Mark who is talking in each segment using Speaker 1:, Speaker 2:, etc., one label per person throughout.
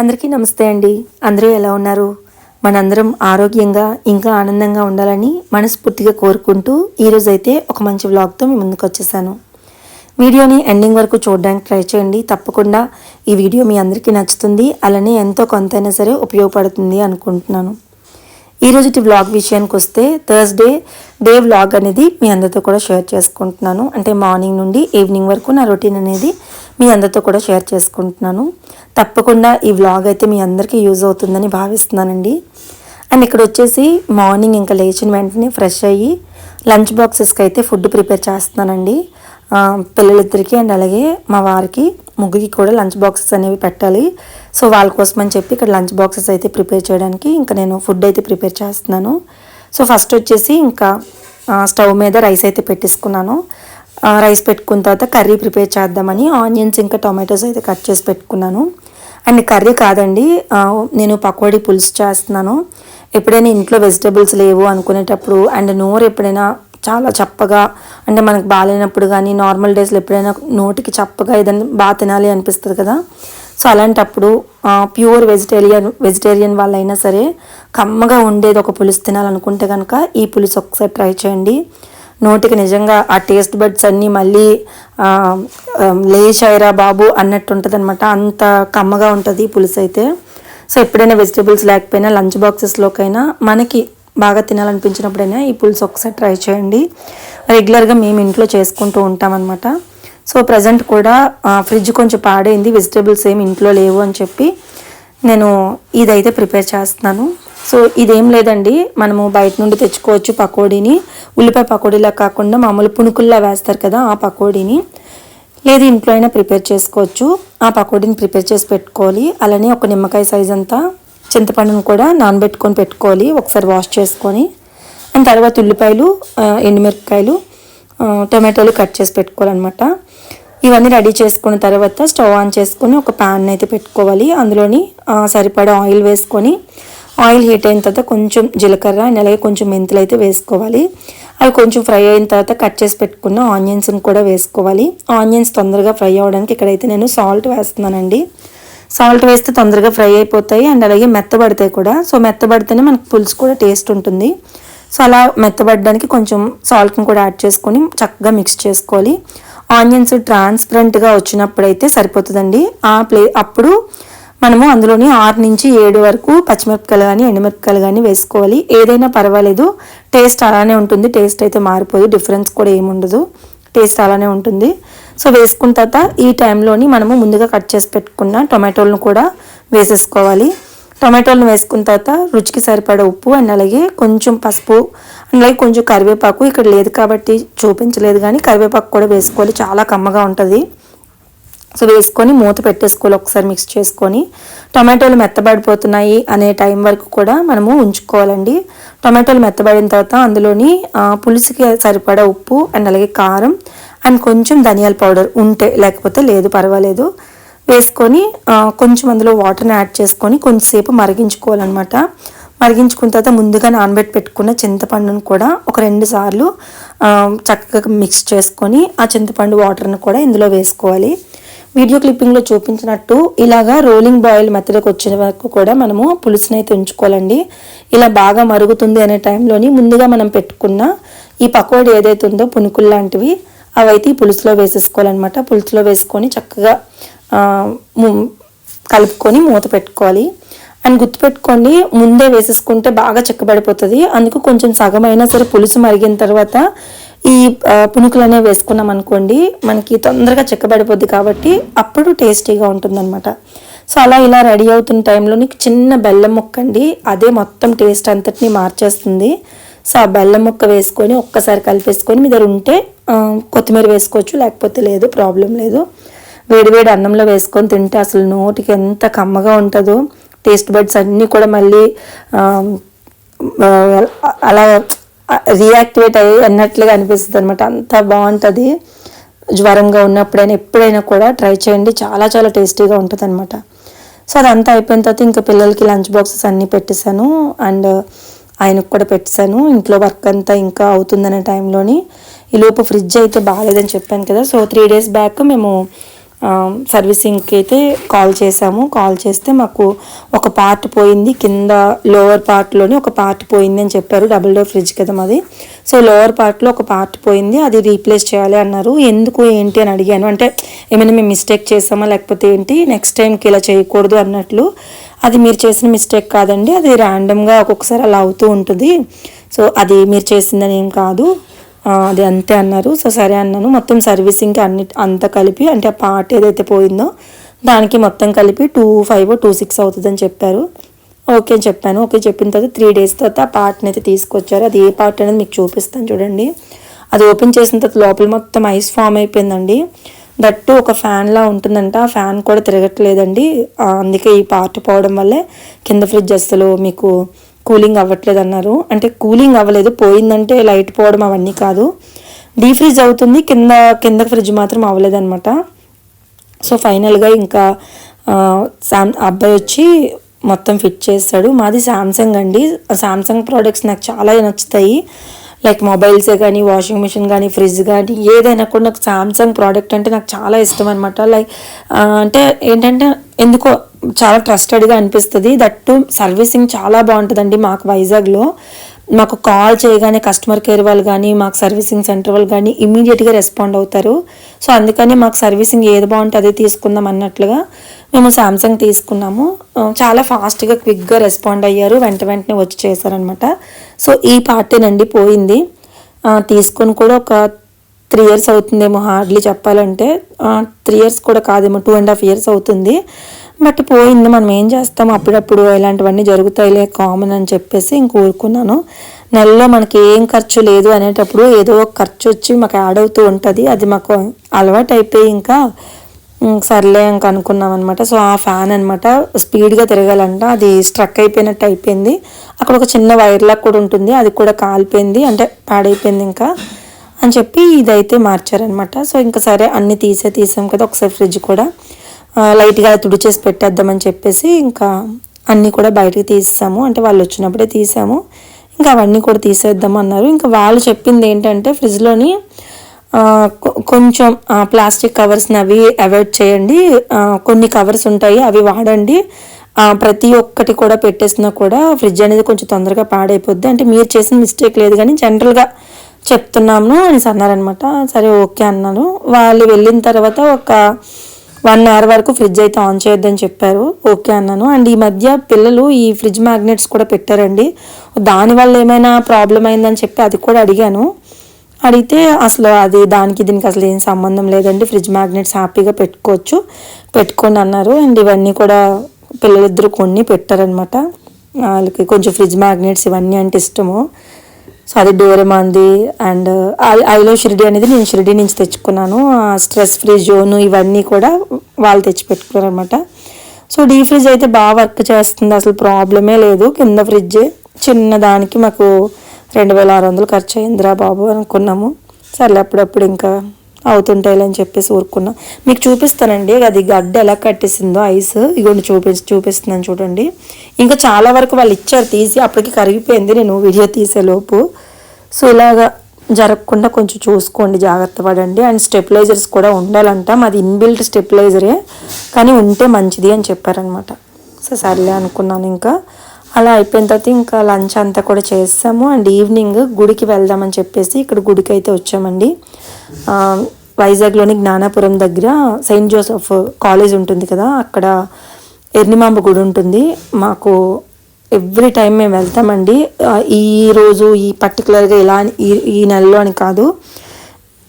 Speaker 1: అందరికీ నమస్తే అండి. అందరూ ఎలా ఉన్నారు? మనందరం ఆరోగ్యంగా ఇంకా ఆనందంగా ఉండాలని మనస్ఫూర్తిగా కోరుకుంటూ ఈరోజైతే ఒక మంచి వ్లాగ్తో మీ ముందుకు వచ్చేసాను. వీడియోని ఎండింగ్ వరకు చూడడానికి ట్రై చేయండి. తప్పకుండా ఈ వీడియో మీ అందరికీ నచ్చుతుంది. అలానే ఎంతో కొంతైనా సరే ఉపయోగపడుతుంది అనుకుంటున్నాను. ఈ రోజుటి వ్లాగ్ విషయానికి వస్తే థర్స్డే డే వ్లాగ్ అనేది మీ అందరితో కూడా షేర్ చేసుకుంటున్నాను. అంటే మార్నింగ్ నుండి ఈవినింగ్ వరకు నా రొటీన్ అనేది మీ అందరితో కూడా షేర్ చేసుకుంటున్నాను. తప్పకుండా ఈ వ్లాగ్ అయితే మీ అందరికీ యూజ్ అవుతుందని భావిస్తున్నానండి. అండ్ ఇక్కడ వచ్చేసి మార్నింగ్ ఇంకా లేచిన వెంటనే ఫ్రెష్ అయ్యి లంచ్ బాక్సెస్కి అయితే ఫుడ్ ప్రిపేర్ చేస్తున్నానండి. పిల్లలిద్దరికీ అండ్ అలాగే మా వారికి ముగ్గురికి కూడా లంచ్ బాక్సెస్ అనేవి పెట్టాలి. సో వాళ్ళ కోసం అని చెప్పి ఇక్కడ లంచ్ బాక్సెస్ అయితే ప్రిపేర్ చేయడానికి ఇంకా నేను ఫుడ్ అయితే ప్రిపేర్ చేస్తున్నాను. సో ఫస్ట్ వచ్చేసి ఇంకా స్టవ్ మీద రైస్ అయితే పెట్టేసుకున్నాను. రైస్ పెట్టుకున్న తర్వాత కర్రీ ప్రిపేర్ చేద్దామని ఆనియన్స్ ఇంకా టొమాటోస్ అయితే కట్ చేసి పెట్టుకున్నాను. అండ్ కర్రీ కాదండి నేను పకోడీ పులుసు చేస్తున్నాను. ఎప్పుడైనా ఇంట్లో వెజిటబుల్స్ లేవు అనుకునేటప్పుడు అండ్ నోరు ఎప్పుడైనా చాలా చప్పగా అంటే మనకు బాగాలేనప్పుడు కానీ నార్మల్ డేస్లో ఎప్పుడైనా నోటికి చప్పగా ఏదైనా బాగా తినాలి అనిపిస్తుంది కదా. సో అలాంటప్పుడు ప్యూర్ వెజిటేరియన్ వెజిటేరియన్ వాళ్ళైనా సరే కమ్మగా ఉండేది ఒక పులుసు తినాలనుకుంటే కనుక ఈ పులుసు ఒకసారి ట్రై చేయండి. నోటికి నిజంగా ఆ టేస్ట్ బడ్స్ అన్నీ మళ్ళీ లేచాయిరా బాబు అన్నట్టు ఉంటుంది అనమాట అంత కమ్మగా ఉంటుంది ఈ పులుసు అయితే సో ఎప్పుడైనా వెజిటేబుల్స్ లేకపోయినా లంచ్ బాక్సెస్లోకైనా మనకి బాగా తినాలనిపించినప్పుడైనా ఈ పులుసు ఒకసారి ట్రై చేయండి. రెగ్యులర్గా మేము ఇంట్లో చేసుకుంటూ ఉంటామన్నమాట. సో ప్రజెంట్ కూడా ఫ్రిడ్జ్ కొంచెం పాడైంది. వెజిటేబుల్స్ ఏమి ఇంట్లో లేవు అని చెప్పి నేను ఇదైతే ప్రిపేర్ చేస్తున్నాను. సో ఇదేం లేదండి. మనము బయట నుండి తెచ్చుకోవచ్చు పకోడీని. ఉల్లిపాయ పకోడీలా కాకుండా మామూలు పునుకుల్లా వేస్తారు కదా ఆ పకోడీని. లేదు ఇంట్లో అయినా ప్రిపేర్ చేసుకోవచ్చు. ఆ పకోడీని ప్రిపేర్ చేసి పెట్టుకోవాలి. అలానే ఒక నిమ్మకాయ సైజ్ అంతా చింతపండును కూడా నానబెట్టుకొని పెట్టుకోవాలి. ఒకసారి వాష్ చేసుకొని అండ్ తర్వాత ఉల్లిపాయలు ఎండుమిరపకాయలు టొమాటోలు కట్ చేసి పెట్టుకోవాలన్నమాట. ఇవన్నీ రెడీ చేసుకున్న తర్వాత స్టవ్ ఆన్ చేసుకొని ఒక ప్యాన్ అయితే పెట్టుకోవాలి. అందులోని సరిపడా ఆయిల్ వేసుకొని ఆయిల్ హీట్ అయిన తర్వాత కొంచెం జీలకర్ర అండ్ అలాగే కొంచెం మెంతులు అయితే వేసుకోవాలి. అవి కొంచెం ఫ్రై అయిన తర్వాత కట్ చేసి పెట్టుకున్న ఆనియన్స్ని కూడా వేసుకోవాలి. ఆనియన్స్ తొందరగా ఫ్రై అవ్వడానికి ఇక్కడైతే నేను సాల్ట్ వేస్తున్నానండి. సాల్ట్ వేస్తే తొందరగా ఫ్రై అయిపోతాయి అండ్ అలాగే మెత్తబడతాయి కూడా. సో మెత్తబడితేనే మనకు పులుసు కూడా టేస్ట్ ఉంటుంది. సో అలా మెత్తబడడానికి కొంచెం సాల్ట్ని కూడా యాడ్ చేసుకొని చక్కగా మిక్స్ చేసుకోవాలి. ఆనియన్స్ ట్రాన్స్పరెంట్గా వచ్చినప్పుడైతే సరిపోతుందండి. ఆ ప్లే అప్పుడు మనము అందులోని ఆరు నుంచి ఏడు వరకు పచ్చిమిరపకాయలు కానీ ఎండుమిరపకాయలు కానీ వేసుకోవాలి. ఏదైనా పర్వాలేదు. టేస్ట్ అలానే ఉంటుంది. టేస్ట్ అయితే మారిపోదు. డిఫరెన్స్ కూడా ఏముండదు. టేస్ట్ అలానే ఉంటుంది. సో వేసుకున్న తర్వాత ఈ టైంలోని మనము ముందుగా కట్ చేసి పెట్టుకున్న టొమాటోలను కూడా వేసేసుకోవాలి. టొమాటోలను వేసుకున్న తర్వాత రుచికి సరిపడ ఉప్పు అండ్ అలాగే కొంచెం పసుపు అండ్ అలాగే కొంచెం కరివేపాకు ఇక్కడ లేదు కాబట్టి చూపించలేదు కానీ కరివేపాకు కూడా వేసుకోవాలి. చాలా కమ్మగా ఉంటుంది. సో వేసుకొని మూత పెట్టేసుకోవాలి ఒకసారి మిక్స్ చేసుకొని. టొమాటోలు మెత్తబడిపోతున్నాయి అనే టైం వరకు కూడా మనము ఉంచుకోవాలండి. టొమాటోలు మెత్తబడిన తర్వాత అందులోని పులుసుకి సరిపడా ఉప్పు అండ్ అలాగే కారం అండ్ కొంచెం ధనియాల పౌడర్ ఉంటే లేకపోతే లేదు పర్వాలేదు. వేసుకొని కొంచెం అందులో వాటర్ని యాడ్ చేసుకొని కొంచెంసేపు మరిగించుకోవాలన్నమాట. మరిగించుకున్న తర్వాత ముందుగా నానబెట్టి పెట్టుకున్న చింతపండును కూడా ఒక రెండు సార్లు చక్కగా మిక్స్ చేసుకొని ఆ చింతపండు వాటర్ని కూడా ఇందులో వేసుకోవాలి. వీడియో క్లిప్పింగ్లో చూపించినట్టు ఇలాగా రోలింగ్ బాయిల్ మెత్తడికి వచ్చిన వరకు కూడా మనము పులుసుని అయితే ఉంచుకోవాలండి ఇలా బాగా మరుగుతుంది అనే టైంలోని ముందుగా మనం పెట్టుకున్న ఈ పకోడీ ఏదైతే ఉందో పునుకులు లాంటివి అవైతే ఈ పులుసులో వేసేసుకోవాలన్నమాట. పులుసులో వేసుకొని చక్కగా కలుపుకొని మూత పెట్టుకోవాలి. అండ్ గుర్తుపెట్టుకోండి ముందే వేసేసుకుంటే బాగా చెక్కబడిపోతుంది. అందుకు కొంచెం సగం అయినా సరే పులుసు మరిగిన తర్వాత ఈ పునుకులు అనేవి వేసుకున్నాం అనుకోండి మనకి తొందరగా చెక్కబడిపోద్ది కాబట్టి అప్పుడు టేస్టీగా ఉంటుందన్నమాట. సో అలా ఇలా రెడీ అవుతున్న టైంలో నీకు చిన్న బెల్లం ముక్క అండి అదే మొత్తం టేస్ట్ అంతటిని మార్చేస్తుంది. సో ఆ బెల్లం ముక్క వేసుకొని ఒక్కసారి కలిపేసుకొని మీ దగ్గర ఉంటే కొత్తిమీర వేసుకోవచ్చు లేకపోతే లేదు ప్రాబ్లం లేదు. వేడివేడి అన్నంలో వేసుకొని తింటే అసలు నోటికి ఎంత కమ్మగా ఉంటుందో. టేస్ట్ బడ్స్ అన్నీ కూడా మళ్ళీ అలా రియాక్టివేట్ అయ్యి అన్నట్లుగా అనిపిస్తుంది అనమాట అంత బాగుంటుంది. జ్వరంగా ఉన్నప్పుడైనా ఎప్పుడైనా కూడా ట్రై చేయండి. చాలా చాలా టేస్టీగా ఉంటుంది అనమాట సో అదంతా అయిపోయిన తర్వాత ఇంకా పిల్లలకి లంచ్ బాక్సెస్ అన్నీ పెట్టేశాను. అండ్ ఆయనకు కూడా పెట్టేశాను. ఇంట్లో వర్క్ అంతా ఇంకా అవుతుందనే టైంలోని ఈ ఫ్రిడ్జ్ అయితే బాగాలేదని చెప్పాను కదా. సో త్రీ డేస్ బ్యాక్ మేము సర్వీసింగ్కి అయితే కాల్ చేసాము. కాల్ చేస్తే మాకు ఒక పార్ట్ పోయింది. కింద లోవర్ పార్ట్లోనే ఒక పార్ట్ పోయింది అని చెప్పారు. డబుల్ డోర్ ఫ్రిడ్జ్ కదా మాది. సో లోవర్ పార్ట్లో ఒక పార్ట్ పోయింది. అది రీప్లేస్ చేయాలి అన్నారు. ఎందుకు ఏంటి అని అడిగాను. అంటే ఏమైనా మేము మిస్టేక్ చేసామా? లేకపోతే ఏంటి? నెక్స్ట్ టైంకి ఇలా చేయకూడదు అన్నట్లు. అది మీరు చేసిన మిస్టేక్ కాదండి. అది ర్యాండమ్గా ఒక్కొక్కసారి అలా అవుతూ ఉంటుంది. సో అది మీరు చేసిందని ఏం కాదు. అది అంతే అన్నారు. సో సరే అన్నాను. మొత్తం సర్వీసింగ్కి అన్ని అంత కలిపి అంటే ఆ పార్ట్ ఏదైతే పోయిందో దానికి మొత్తం కలిపి టూ ఫైవ్ టూ సిక్స్ అవుతుందని చెప్పారు. ఓకే అని చెప్పాను. ఓకే చెప్పిన తర్వాత త్రీ డేస్ తర్వాత ఆ పార్ట్ని అయితే తీసుకొచ్చారు. అది ఏ పార్ట్ అనేది మీకు చూపిస్తాను చూడండి. అది ఓపెన్ చేసిన తర్వాత లోపల మొత్తం ఐస్ ఫామ్ అయిపోయిందండి. దట్టు ఒక ఫ్యాన్లా ఉంటుందంట. ఆ ఫ్యాన్ కూడా తిరగట్లేదండి. అందుకే ఈ పార్ట్ పోవడం వల్లే కింద ఫ్రిడ్జ్ అసలు మీకు కూలింగ్ అవ్వట్లేదు అన్నారు. అంటే కూలింగ్ అవ్వలేదు పోయిందంటే లైట్ పోవడం అవన్నీ కాదు. డీ ఫ్రిడ్జ్ అవుతుంది కింద కింద ఫ్రిడ్జ్ మాత్రం అవ్వలేదన్నమాట. సో ఫైనల్గా ఇంకా శామ్ అబ్బాయి వచ్చి మొత్తం ఫిట్ చేస్తాడు. మాది శాంసంగ్ అండి. శాంసంగ్ ప్రోడక్ట్స్ నాకు చాలా నచ్చుతాయి. లైక్ మొబైల్సే కానీ వాషింగ్ మిషన్ కానీ ఫ్రిడ్జ్ కానీ ఏదైనా కూడా నాకు సామ్సంగ్ ప్రోడక్ట్ అంటే నాకు చాలా ఇష్టం అనమాట లైక్ అంటే ఏంటంటే ఎందుకో చాలా ట్రస్టెడ్గా అనిపిస్తుంది. దట్టు సర్వీసింగ్ చాలా బాగుంటుందండి మాకు వైజాగ్లో. మాకు కాల్ చేయగానే కస్టమర్ కేర్ వాళ్ళు కానీ మాకు సర్వీసింగ్ సెంటర్ వాళ్ళు కానీ ఇమీడియట్గా రెస్పాండ్ అవుతారు. సో అందుకని మాకు సర్వీసింగ్ ఏది బాగుంటే అదే తీసుకుందాం అన్నట్లుగా మేము శాంసంగ్ తీసుకున్నాము. చాలా ఫాస్ట్గా క్విక్గా రెస్పాండ్ అయ్యారు. వెంట వెంటనే వచ్చి చేశారనమాట సో ఈ పార్టీనండి పోయింది. తీసుకొని కూడా ఒక త్రీ ఇయర్స్ అవుతుందేమో హార్డ్లీ చెప్పాలంటే. త్రీ ఇయర్స్ కూడా కాదేమో టూ అండ్ హాఫ్ ఇయర్స్ అవుతుంది. బట్ పోయింది మనం ఏం చేస్తాం? అప్పుడప్పుడు ఇలాంటివన్నీ జరుగుతాయిలే కామన్ అని చెప్పేసి ఇంక ఊరుకున్నాను. నెలలో మనకి ఏం ఖర్చు లేదు అనేటప్పుడు ఏదో ఒక ఖర్చు వచ్చి మాకు యాడ్ అవుతూ ఉంటుంది. అది మాకు అలవాటు అయిపోయి ఇంకా సర్లే ఇంక అనుకున్నాం అనమాట సో ఆ ఫ్యాన్ అనమాట స్పీడ్గా తిరగాలంట. అది స్ట్రక్ అయిపోయినట్టు అయిపోయింది. అక్కడ ఒక చిన్న వైర్లా కూడా ఉంటుంది. అది కూడా కాలిపోయింది. అంటే పాడైపోయింది ఇంకా అని చెప్పి ఇదైతే మార్చారనమాట సో ఇంకా సరే అన్ని తీసే తీసాం కదా ఒకసారి ఫ్రిడ్జ్ కూడా. లైట్గా తుడిచేసి పెట్టేద్దామని చెప్పేసి ఇంకా అన్నీ కూడా బయటకు తీసాము అంటే వాళ్ళు వచ్చినప్పుడే తీసాము. ఇంకా అవన్నీ కూడా తీసేద్దాం అన్నారు. ఇంకా వాళ్ళు చెప్పింది ఏంటంటే ఫ్రిడ్జ్లోని కొంచెం ప్లాస్టిక్ కవర్స్ని అవి అవాయిడ్ చేయండి. కొన్ని కవర్స్ ఉంటాయి అవి వాడండి. ప్రతి ఒక్కటి కూడా పెట్టేసినా కూడా ఫ్రిడ్జ్ అనేది కొంచెం తొందరగా పాడైపోద్ది. అంటే మీరు చేసిన మిస్టేక్ లేదు కానీ జనరల్గా చెప్తున్నాము అని అన్నారనమాట సరే ఓకే అన్నాను వాళ్ళు వెళ్ళిన తర్వాత ఒక వన్ అవర్ వరకు ఫ్రిడ్జ్ అయితే ఆన్ చేయొద్దని చెప్పారు. ఓకే అన్నాను. అండ్ ఈ మధ్య పిల్లలు ఈ ఫ్రిడ్జ్ మ్యాగ్నెట్స్ కూడా పెట్టారండి. దానివల్ల ఏమైనా ప్రాబ్లం అయిందని చెప్పి అది కూడా అడిగాను. అడిగితే అసలు అది దానికి దీనికి అసలు ఏం సంబంధం లేదండి. ఫ్రిడ్జ్ మ్యాగ్నెట్స్ హ్యాపీగా పెట్టుకోవచ్చు. పెట్టుకోండి అన్నారు. అండ్ ఇవన్నీ కూడా పిల్లలిద్దరు కొన్ని పెట్టారనమాట వాళ్ళకి కొంచెం ఫ్రిడ్జ్ మ్యాగ్నెట్స్ ఇవన్నీ అంటే ఇష్టము. సో అది డోరెమాంది అండ్ ఐలో షిరిడి అనేది నేను షిరిడి నుంచి తెచ్చుకున్నాను. స్ట్రెస్ ఫ్రీ జోను ఇవన్నీ కూడా వాళ్ళు తెచ్చిపెట్టుకున్నారు అనమాట సో డీ ఫ్రిడ్జ్ అయితే బాగా వర్క్ చేస్తుంది. అసలు ప్రాబ్లమే లేదు. కింద ఫ్రిడ్జ్ చిన్న దానికి మాకు రెండు వేల ఆరు వందలు ఖర్చు అయిందిరా బాబు అనుకున్నాము. సర్లే అప్పుడప్పుడు ఇంకా అవుతుంటాయిలని చెప్పేసి ఊరుకున్నా. మీకు చూపిస్తానండి అది గడ్డ ఎలా కట్టేసిందో ఐస్. ఇగోండి చూపి చూపిస్తున్నాను చూడండి. ఇంకా చాలా వరకు వాళ్ళు ఇచ్చారు తీసి అప్పటికి కరిగిపోయింది నేను వీడియో తీసేలోపు సో ఇలాగా జరగకుండా కొంచెం చూసుకోండి జాగ్రత్త పడండి. అండ్ స్టెప్లైజర్స్ కూడా ఉండాలంట మాది ఇన్బిల్ట్ స్టెప్లైజరే కానీ ఉంటే మంచిది అని చెప్పారనమాట. సో సర్లే అనుకున్నాను ఇంకా. అలా అయిపోయిన తర్వాత ఇంకా లంచ్ అంతా కూడా చేస్తాము. అండ్ ఈవినింగ్ గుడికి వెళ్దామని చెప్పేసి ఇక్కడ గుడికి అయితే వచ్చామండి వైజాగ్లోని జ్ఞానాపురం దగ్గర సెయింట్ జోసెఫ్ కాలేజ్ ఉంటుంది కదా అక్కడ ఎర్నిమాంబ గుడి ఉంటుంది. మాకు ఎవ్రీ టైం మేము వెళ్తామండి. ఈ రోజు ఈ పర్టికులర్గా ఇలా ఈ ఈ నెలలో అని కాదు.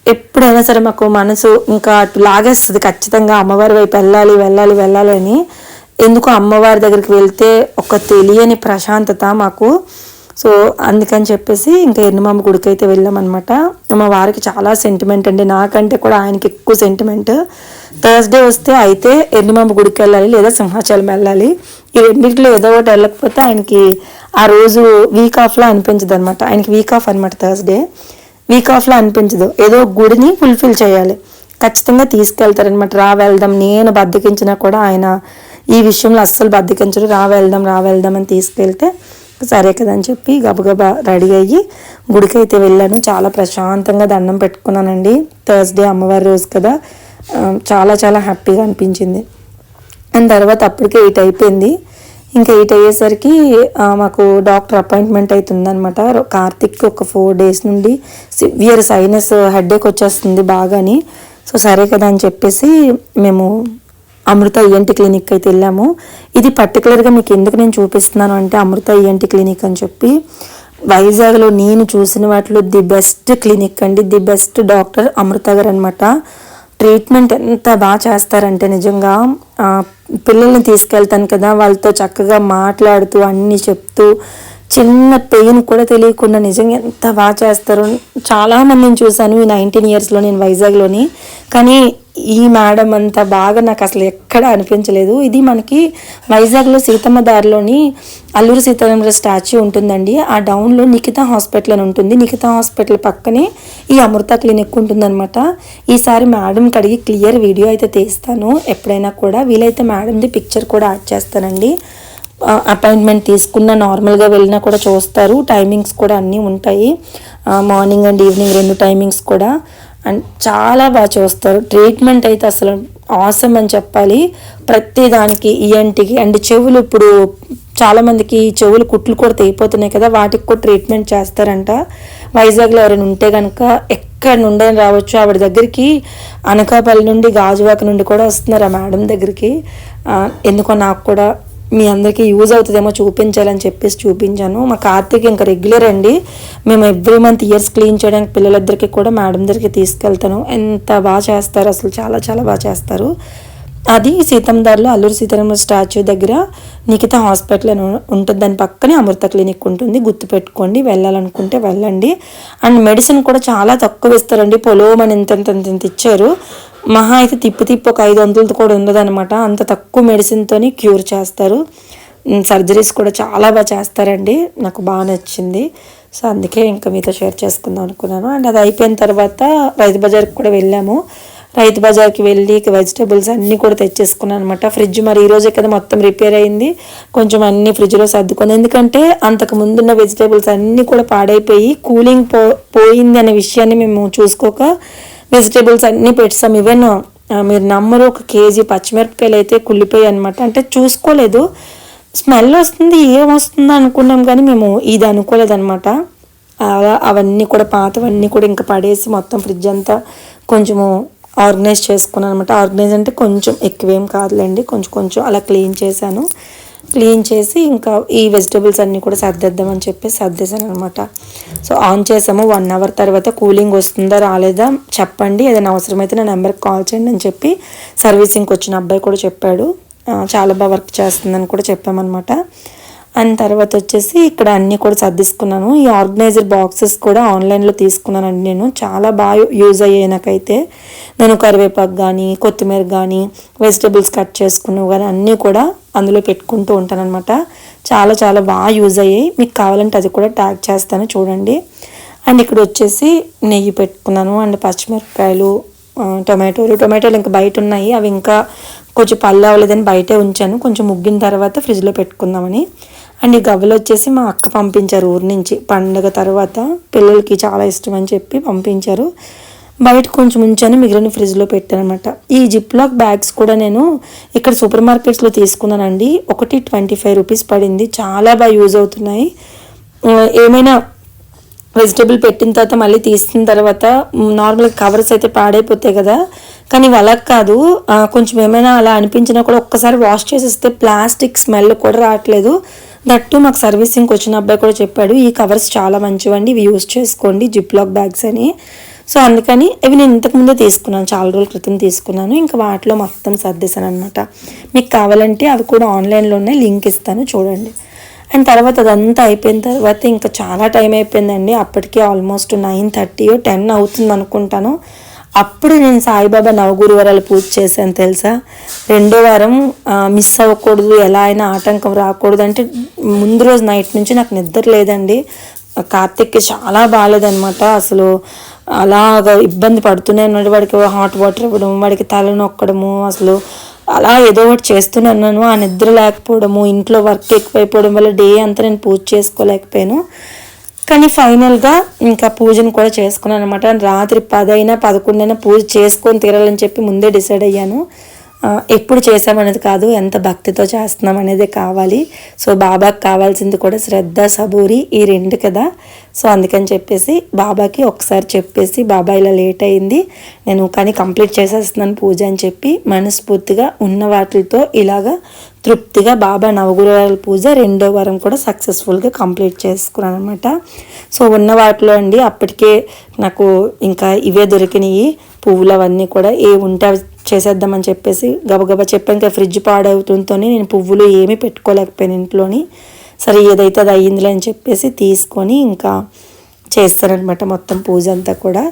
Speaker 1: ఎప్పుడైనా సరే మాకు మనసు ఇంకా అటు లాగేస్తుంది ఖచ్చితంగా అమ్మవారి వైపు వెళ్ళాలి వెళ్ళాలి వెళ్ళాలి అని. ఎందుకు అమ్మవారి దగ్గరికి వెళ్తే ఒక తెలియని ప్రశాంతత మాకు? సో అందుకని చెప్పేసి ఇంకా ఎన్నమామ గుడికి అయితే వెళ్ళామన్నమాట. మా వారికి చాలా సెంటిమెంట్ అండి. నాకంటే కూడా ఆయనకి ఎక్కువ సెంటిమెంట్ థర్స్డే వస్తే అయితే ఎన్నమామ గుడికి వెళ్ళాలి లేదా సింహాచలం వెళ్ళాలి. ఈ రెండింటిలో ఏదో ఒకటి వెళ్ళకపోతే ఆయనకి ఆ రోజు వీక్ ఆఫ్లో అనిపించదు అనమాట ఆయనకి వీక్ ఆఫ్ అనమాట థర్స్డే వీక్ ఆఫ్లో అనిపించదు. ఏదో గుడిని ఫుల్ఫిల్ చేయాలి. ఖచ్చితంగా తీసుకెళ్తారనమాట రా వెళ్దాం. నేను బద్దకించినా కూడా ఆయన ఈ విషయంలో అస్సలు బద్దకించరు. రా వెళ్దాం రా వెళ్దాం అని తీసుకెళ్తే సరే కదా అని చెప్పి గబగబా రెడీ అయ్యి గుడికి అయితే వెళ్ళాను. చాలా ప్రశాంతంగా దండం పెట్టుకున్నానండి. థర్స్డే అమ్మవారి రోజు కదా. చాలా చాలా హ్యాపీగా అనిపించింది. అండ్ తర్వాత అప్పటికే ఎయిట్ అయిపోయింది. ఇంకా ఎయిట్ అయ్యేసరికి మాకు డాక్టర్ అపాయింట్మెంట్ అవుతుందన్నమాట కార్తిక్కి ఒక ఫోర్ డేస్ నుండి సివియర్ సైనస్ హెడేక్ వచ్చేస్తుంది బాగాని. సో సరే కదా అని చెప్పేసి మేము అమృత ఈఎన్టీ క్లినిక్ అయితే వెళ్ళాము. ఇది పర్టికులర్గా మీకు ఎందుకు నేను చూపిస్తున్నాను అంటే అమృత ఈఎన్టీ క్లినిక్ అని చెప్పి. వైజాగ్లో నేను చూసిన వాటిలో ది బెస్ట్ క్లినిక్ అండి. The best doctor Amrita garu అనమాట ట్రీట్మెంట్ ఎంత బాగా చేస్తారంటే నిజంగా పిల్లల్ని తీసుకెళ్తాను కదా వాళ్ళతో చక్కగా మాట్లాడుతూ అన్నీ చెప్తూ చిన్న పెయిన్ కూడా తెలియకుండా నిజంగా ఎంత బాగా చేస్తారు చాలా మందిని చూశాను ఈ నైన్టీన్ ఇయర్స్లో నేను వైజాగ్లోని కానీ ఈ మేడం అంత బాగా నాకు అసలు ఎక్కడ అనిపించలేదు. ఇది మనకి వైజాగ్లో సీతమ్మ దారిలోని అల్లూరు సీతారామరాజు స్టాచ్యూ ఉంటుందండి. ఆ డౌన్లో నిఖిత హాస్పిటల్ అని ఉంటుంది. నిఖిత హాస్పిటల్ పక్కనే ఈ అమృత క్లినిక్ ఉంటుందన్నమాట. ఈసారి మేడంకి అడిగి క్లియర్ వీడియో అయితే తీస్తాను. ఎప్పుడైనా కూడా వీలైతే మేడంది పిక్చర్ కూడా యాడ్ చేస్తానండి. అపాయింట్మెంట్ తీసుకున్న నార్మల్గా వెళ్ళినా కూడా చూస్తారు. టైమింగ్స్ కూడా అన్నీ ఉంటాయి. మార్నింగ్ అండ్ ఈవినింగ్ రెండు టైమింగ్స్ కూడా. అండ్ చాలా బాగా చూస్తారు. ట్రీట్మెంట్ అయితే అసలు ఆసమ్ అని చెప్పాలి. ప్రతి దానికి ఈఎన్టీకి అండ్ చెవులు ఇప్పుడు చాలామందికి చెవులు కుట్లు కూడా తెగిపోతున్నాయి కదా వాటికి కూడా ట్రీట్మెంట్ చేస్తారంట. వైజాగ్లో ఎవరైనా ఉంటే కనుక ఎక్కడ నుండి రావచ్చు. ఆవిడ దగ్గరికి అనకాపల్లి నుండి గాజువాక నుండి కూడా వస్తున్నారు ఆ మేడం దగ్గరికి? ఎందుకో నాకు కూడా మీ అందరికీ యూజ్ అవుతుందేమో చూపించాలని చెప్పేసి చూపించాను. మా కార్తీక్ ఇంకా రెగ్యులర్ అండి. మేము ఎవ్రీ మంత్ ఇయర్స్ క్లీన్ చేయడానికి పిల్లలిద్దరికి కూడా మేడం దగ్గరికి తీసుకెళ్తాను. ఎంత బాగా చేస్తారు అసలు చాలా చాలా బాగా చేస్తారు. అది సీతందార్లో అల్లూరు సీతారామ స్టాచ్యూ దగ్గర నిఖిత హాస్పిటల్ అని ఉంటుంది. దాని పక్కనే అమృత క్లినిక్ ఉంటుంది. గుర్తుపెట్టుకోండి వెళ్ళాలనుకుంటే వెళ్ళండి. అండ్ మెడిసిన్ కూడా చాలా తక్కువ ఇస్తారండి. పొలోమని ఇంత ఇంత ఇంత ఇంత ఇచ్చారు. మహా అయితే తిప్పు తిప్పు ఒక ఐదు వందలతో కూడా ఉండదనమాట అంత తక్కువ మెడిసిన్తోని క్యూర్ చేస్తారు. సర్జరీస్ కూడా చాలా బాగా చేస్తారండి. నాకు బాగా నచ్చింది. సో అందుకే ఇంకా మీతో షేర్ చేసుకుందాం అనుకున్నాను. అండ్ అది అయిపోయిన తర్వాత రైతు బజార్కి కూడా వెళ్ళాము. రైతు బజార్కి వెళ్ళి వెజిటేబుల్స్ అన్నీ కూడా తెచ్చేసుకున్నాను అనమాట ఫ్రిడ్జ్ మరి ఈ రోజే కదా మొత్తం రిపేర్ అయింది. కొంచెం అన్ని ఫ్రిడ్జ్లో సర్దుకున్నాను. ఎందుకంటే అంతకు ముందున్న వెజిటేబుల్స్ అన్నీ కూడా పాడైపోయి కూలింగ్ పో పోయింది అనే విషయాన్ని మేము చూసుకోక వెజిటేబుల్స్ అన్నీ పెట్టాం ఈవెన్ మీరు నమ్మరు ఒక కేజీ పచ్చిమిరపకాయలు అయితే కుళ్ళిపోయాయి అనమాట అంటే చూసుకోలేదు. స్మెల్ వస్తుంది ఏం వస్తుందో అనుకున్నాం కానీ మేము ఇది అనుకోలేదనమాట అలా అవన్నీ కూడా పాతవన్నీ కూడా ఇంకా పడేసి మొత్తం ఫ్రిడ్జ్ అంతా కొంచెము ఆర్గనైజ్ చేసుకున్నాను అనమాట ఆర్గనైజ్ అంటే కొంచెం ఎక్కువేం కాదులేండి. కొంచెం కొంచెం అలా క్లీన్ చేశాను. క్లీన్ చేసి ఇంకా ఈ వెజిటబుల్స్ అన్నీ కూడా సర్దేద్దామని చెప్పి సర్దేశాను అనమాట సో ఆన్ చేసాము. వన్ అవర్ తర్వాత కూలింగ్ వస్తుందా రాలేదా చెప్పండి. ఏదైనా అవసరమైతే నా నెంబర్కి కాల్ చేయండి అని చెప్పి సర్వీసింగ్కి వచ్చిన అబ్బాయి కూడా చెప్పాడు. చాలా బాగా వర్క్ చేస్తుందని కూడా చెప్పామన్నమాట. అండ్ తర్వాత వచ్చేసి ఇక్కడ అన్నీ కూడా సర్దిసుకున్నాను. ఈ ఆర్గనైజర్ బాక్సెస్ కూడా ఆన్లైన్లో తీసుకున్నానండి నేను. చాలా బాగా యూజ్ అయ్యాయి నాకైతే. నేను కరివేపాకు కానీ కొత్తిమీర కానీ వెజిటబుల్స్ కట్ చేసుకున్నావు కానీ అన్నీ కూడా అందులో పెట్టుకుంటూ ఉంటానన్నమాట. చాలా చాలా బాగా యూజ్ అయ్యాయి. మీకు కావాలంటే అది కూడా ట్యాగ్ చేస్తాను చూడండి. అండ్ ఇక్కడ వచ్చేసి నెయ్యి పెట్టుకున్నాను. అండ్ పచ్చిమిరపకాయలు టొమాటోలు. టొమాటోలు ఇంకా బయట ఉన్నాయి. అవి ఇంకా కొంచెం పళ్ళు అవ్వలేదని బయటే ఉంచాను. కొంచెం ముగ్గిన తర్వాత ఫ్రిడ్జ్లో పెట్టుకుందామని. అండ్ ఈ గవ్వలు వచ్చేసి మా అక్క పంపించారు ఊరి నుంచి. పండగ తర్వాత పిల్లలకి చాలా ఇష్టం అని చెప్పి పంపించారు. బయట కొంచెం ఉంచాను మిగిలిన ఫ్రిడ్జ్లో పెట్టానమాట ఈ జిప్ లాక్ బ్యాగ్స్ కూడా నేను ఇక్కడ సూపర్ మార్కెట్స్లో తీసుకున్నానండి. ఒకటి ట్వంటీ ఫైవ్ రూపీస్ పడింది. చాలా బాగా యూజ్ అవుతున్నాయి. ఏమైనా వెజిటేబుల్ పెట్టిన తర్వాత మళ్ళీ తీసిన తర్వాత నార్మల్గా కవర్స్ అయితే పాడైపోతాయి కదా. కానీ ఇవి అలా కాదు. కొంచెం ఏమైనా అలా అనిపించినా కూడా ఒక్కసారి వాష్ చేసేస్తే ప్లాస్టిక్ స్మెల్ కూడా రావట్లేదు. దట్టు మాకు సర్వీసింగ్కి వచ్చిన అబ్బాయి కూడా చెప్పాడు ఈ కవర్స్ చాలా మంచివండి ఇవి యూస్ చేసుకోండి జిప్ లాక్ బ్యాగ్స్ అని. సో అందుకని ఇవి నేను ఇంతకుముందే తీసుకున్నాను చాలా రోజుల క్రితం తీసుకున్నాను. ఇంకా వాటిలో మొత్తం సర్దేశాను అనమాట మీకు కావాలంటే అవి కూడా ఆన్లైన్లో ఉన్నాయి లింక్ ఇస్తాను చూడండి. అండ్ తర్వాత అదంతా అయిపోయిన తర్వాత ఇంకా చాలా టైం అయిపోయిందండి. అప్పటికే ఆల్మోస్ట్ నైన్ థర్టీ టెన్ అవుతుంది అనుకుంటాను అప్పుడు నేను సాయిబాబా నవగురువారాలు పూజ చేశాను తెలుసా? రెండో వారం మిస్ అవ్వకూడదు ఎలా అయినా ఆటంకం రాకూడదు అంటే ముందు రోజు నైట్ నుంచి నాకు నిద్ర లేదండి. కార్తిక్కి చాలా బాగాలేదనమాట అసలు అలాగ ఇబ్బంది పడుతూనే ఉన్నాడు. వాడికి హాట్ వాటర్ ఇవ్వడం వాడికి తల నొక్కడము అసలు అలా ఏదో ఒకటి చేస్తూనే ఉన్నాను. ఆ నిద్ర లేకపోవడము ఇంట్లో వర్క్ ఎక్కువైపోవడం వల్ల డే అంతా నేను పూజ చేసుకోలేకపోయాను. కానీ ఫైనల్గా ఇంకా పూజను కూడా చేసుకున్నాను అనమాట రాత్రి పదైనా పదకొండైనా పూజ చేసుకొని తీరాలని చెప్పి ముందే డిసైడ్ అయ్యాను. ఎప్పుడు చేసామనేది కాదు ఎంత భక్తితో చేస్తున్నాం అనేది కావాలి. సో బాబాకి కావాల్సింది కూడా శ్రద్ధ సబూరి ఈ రెండు కదా. సో అందుకని చెప్పేసి బాబాకి ఒకసారి చెప్పేసి బాబా ఇలా లేట్ అయింది నేను కానీ కంప్లీట్ చేసేస్తున్నాను పూజ అని చెప్పి మనస్ఫూర్తిగా ఉన్న వాటితో ఇలాగా తృప్తిగా బాబా నవగురువారాల పూజ రెండో వారం కూడా సక్సెస్ఫుల్గా కంప్లీట్ చేసుకున్నాను అనమాట సో ఉన్న వాటిలో అండి అప్పటికే నాకు ఇంకా ఇవే దొరికినాయి. పువ్వులు అవన్నీ కూడా ఏ ఉంటే చేసేద్దామని చెప్పేసి గబగబా చెప్పాను ఇంకా ఫ్రిడ్జ్ పాడవుతుంటేనే నేను పువ్వులు ఏమీ పెట్టుకోలేకపోయాను ఇంట్లోని. సరే ఏదైతే అది అయ్యిందిలే అని చెప్పేసి తీసుకొని ఇంకా చేస్తారనమాట మొత్తం పూజ అంతా కూడా.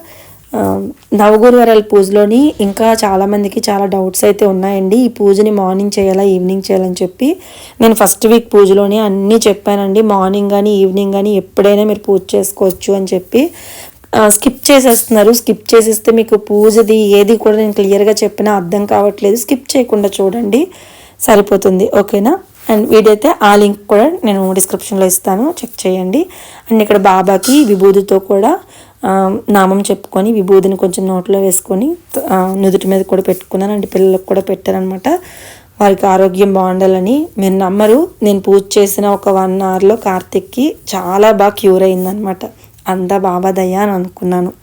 Speaker 1: ఆ, నవగురువారాల పూజలోని ఇంకా చాలామందికి చాలా డౌట్స్ అయితే ఉన్నాయండి. ఈ పూజని మార్నింగ్ చేయాలా ఈవినింగ్ చేయాలని చెప్పి నేను ఫస్ట్ వీక్ పూజలోనే అన్నీ చెప్పానండి. మార్నింగ్ కానీ ఈవినింగ్ కానీ ఎప్పుడైనా మీరు పూజ చేసుకోవచ్చు అని చెప్పి. స్కిప్ చేసేస్తున్నారు. స్కిప్ చేసేస్తే మీకు పూజది ఏది కూడా నేను క్లియర్గా చెప్పినా అర్థం కావట్లేదు. స్కిప్ చేయకుండా చూడండి. సరిపోతుంది. ఓకేనా అండ్ వీడైతే ఆ లింక్ కూడా నేను డిస్క్రిప్షన్లో ఇస్తాను. చెక్ చేయండి. అండ్ ఇక్కడ బాబాకి విభూతితో కూడా నామం చెప్పుకొని విభూతిని కొంచెం నోట్లో వేసుకొని నుదుటి మీద కూడా పెట్టుకున్నాను. అండ్ పిల్లలకు కూడా పెట్టారనమాట. వారికి ఆరోగ్యం బాగుండాలని మీరు నమ్మరు. నేను పూజ చేసిన ఒక వన్ అవర్లో కార్తిక్కి చాలా బాగా క్యూర్ అయిందనమాట. అంద బాబా అని అనుకున్నాను.